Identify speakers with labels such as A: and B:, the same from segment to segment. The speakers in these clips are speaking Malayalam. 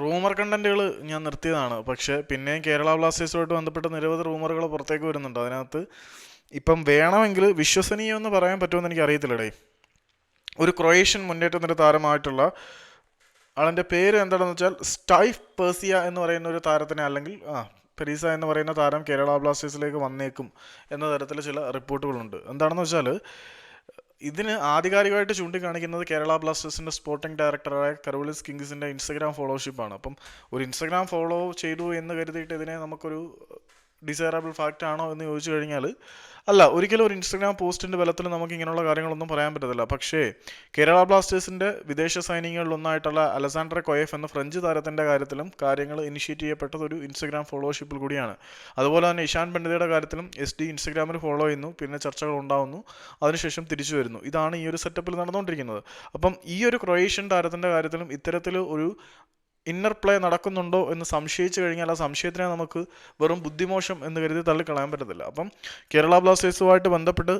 A: റൂമർ കണ്ടന്റുകൾ ഞാൻ നിർത്തിയതാണ്. പക്ഷേ പിന്നെയും കേരള ബ്ലാസ്റ്റേഴ്സുമായിട്ട് ബന്ധപ്പെട്ട നിരവധി റൂമറുകൾ പുറത്തേക്ക് വരുന്നുണ്ട്. അതിനകത്ത് ഇപ്പം വേണമെങ്കിൽ വിശ്വസനീയം എന്ന് പറയാൻ പറ്റുമെന്ന് എനിക്ക് അറിയത്തില്ലടേ ഒരു ക്രൊയേഷ്യൻ മുന്നേറ്റ നിര താരമായിട്ടുള്ള ആളിന്റെ പേര് എന്താണെന്ന് വെച്ചാൽ സ്റ്റൈഫ് പേഴ്സിയ എന്ന് പറയുന്ന ഒരു താരത്തിനെ അല്ലെങ്കിൽ ആ പെരീസ എന്ന് പറയുന്ന താരം കേരള ബ്ലാസ്റ്റേഴ്സിലേക്ക് വന്നേക്കും എന്ന തരത്തിൽ ചില റിപ്പോർട്ടുകളുണ്ട്. എന്താണെന്ന് വെച്ചാൽ ഇതിന് ആധികാരികമായിട്ട് ചൂണ്ടിക്കാണിക്കുന്നത് കേരള ബ്ലാസ്റ്റേഴ്സിന്റെ സ്പോർട്ടിംഗ് ഡയറക്ടറായ കരോളിസ് കിങ്സിന്റെ ഇൻസ്റ്റഗ്രാം ഫോളോഷിപ്പാണ് അപ്പം ഒരു ഇൻസ്റ്റഗ്രാം ഫോളോ ചെയ്തു എന്ന് കരുതിയിട്ട് ഇതിനെ നമുക്കൊരു ഡിസൈറബിൾ ഫാക്റ്റ് ആണോ എന്ന് ചോദിച്ചു കഴിഞ്ഞാൽ അല്ല ഒരിക്കലും ഒരു ഇൻസ്റ്റഗ്രാം പോസ്റ്റിന്റെ ബലത്തിൽ നമുക്ക് ഇങ്ങനെയുള്ള കാര്യങ്ങളൊന്നും പറയാൻ പറ്റത്തില്ല. പക്ഷേ കേരള ബ്ലാസ്റ്റേഴ്സിന്റെ വിദേശ സൈനികളിലൊന്നായിട്ടുള്ള അലസാൻഡ്ര കൊയഫ് എന്ന ഫ്രഞ്ച് താരത്തിന്റെ കാര്യത്തിലും കാര്യങ്ങൾ ഇനിഷ്യേറ്റ് ചെയ്യപ്പെട്ടത് ഒരു ഇൻസ്റ്റഗ്രാം ഫോളോഷിപ്പിൽ കൂടിയാണ്. അതുപോലെ തന്നെ ഇഷാൻ പണ്ഡിതയുടെ കാര്യത്തിലും എസ് ഡി ഇൻസ്റ്റഗ്രാമിൽ ഫോളോ ചെയ്യുന്നു പിന്നെ ചർച്ചകൾ ഉണ്ടാവുന്നു അതിനുശേഷം തിരിച്ചു വരുന്നു. ഇതാണ് ഈ ഒരു സെറ്റപ്പിൽ നടന്നുകൊണ്ടിരിക്കുന്നത്. അപ്പം ഈ ഒരു ക്രൊയേഷ്യൻ താരത്തിന്റെ കാര്യത്തിലും ഇത്തരത്തിൽ ഒരു ഇന്നർ പ്ലേ നടക്കുന്നുണ്ടോ എന്ന് സംശയിച്ചു കഴിഞ്ഞാൽ ആ സംശയത്തിനെ നമുക്ക് വെറും ബുദ്ധിമോശം എന്ന് കരുതി തള്ളിക്കളയാൻ പറ്റത്തില്ല. അപ്പം കേരള ബ്ലാസ്റ്റേഴ്സുമായിട്ട് ബന്ധപ്പെട്ട്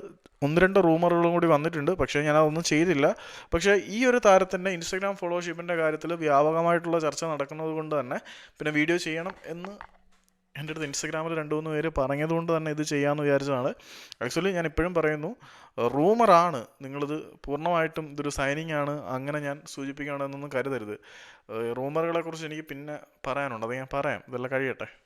A: ഒന്ന് രണ്ട് റൂമറുകളും കൂടി വന്നിട്ടുണ്ട്. പക്ഷേ ഞാൻ അതൊന്നും ചെയ്തില്ല. പക്ഷേ ഈ ഒരു താരത്തിന്റെ ഇൻസ്റ്റഗ്രാം ഫോളോഷിപ്പിന്റെ കാര്യത്തിൽ വ്യാപകമായിട്ടുള്ള ചർച്ച നടക്കുന്നത് കൊണ്ട് തന്നെ പിന്നെ വീഡിയോ ചെയ്യണം എന്ന് എന്റെ അടുത്ത് ഇൻസ്റ്റഗ്രാമിൽ രണ്ട് മൂന്ന് പേര് പറഞ്ഞതുകൊണ്ട് തന്നെ ഇത് ചെയ്യാമെന്ന് വിചാരിച്ചതാണ്. ആക്ച്വലി ഞാൻ ഇപ്പോഴും പറയുന്നു റൂമറാണ് നിങ്ങളിത് പൂർണമായിട്ടും ഇതൊരു സൈനിങ് ആണ്. അങ്ങനെ ഞാൻ സൂചിപ്പിക്കുകയാണെന്നൊന്നും കരുതരുത്. റൂമറുകളെക്കുറിച്ച് എനിക്ക് പിന്നെ പറയാനുണ്ട്. അത് ഞാൻ പറയാം. ഇതെല്ലാം കഴിയട്ടെ.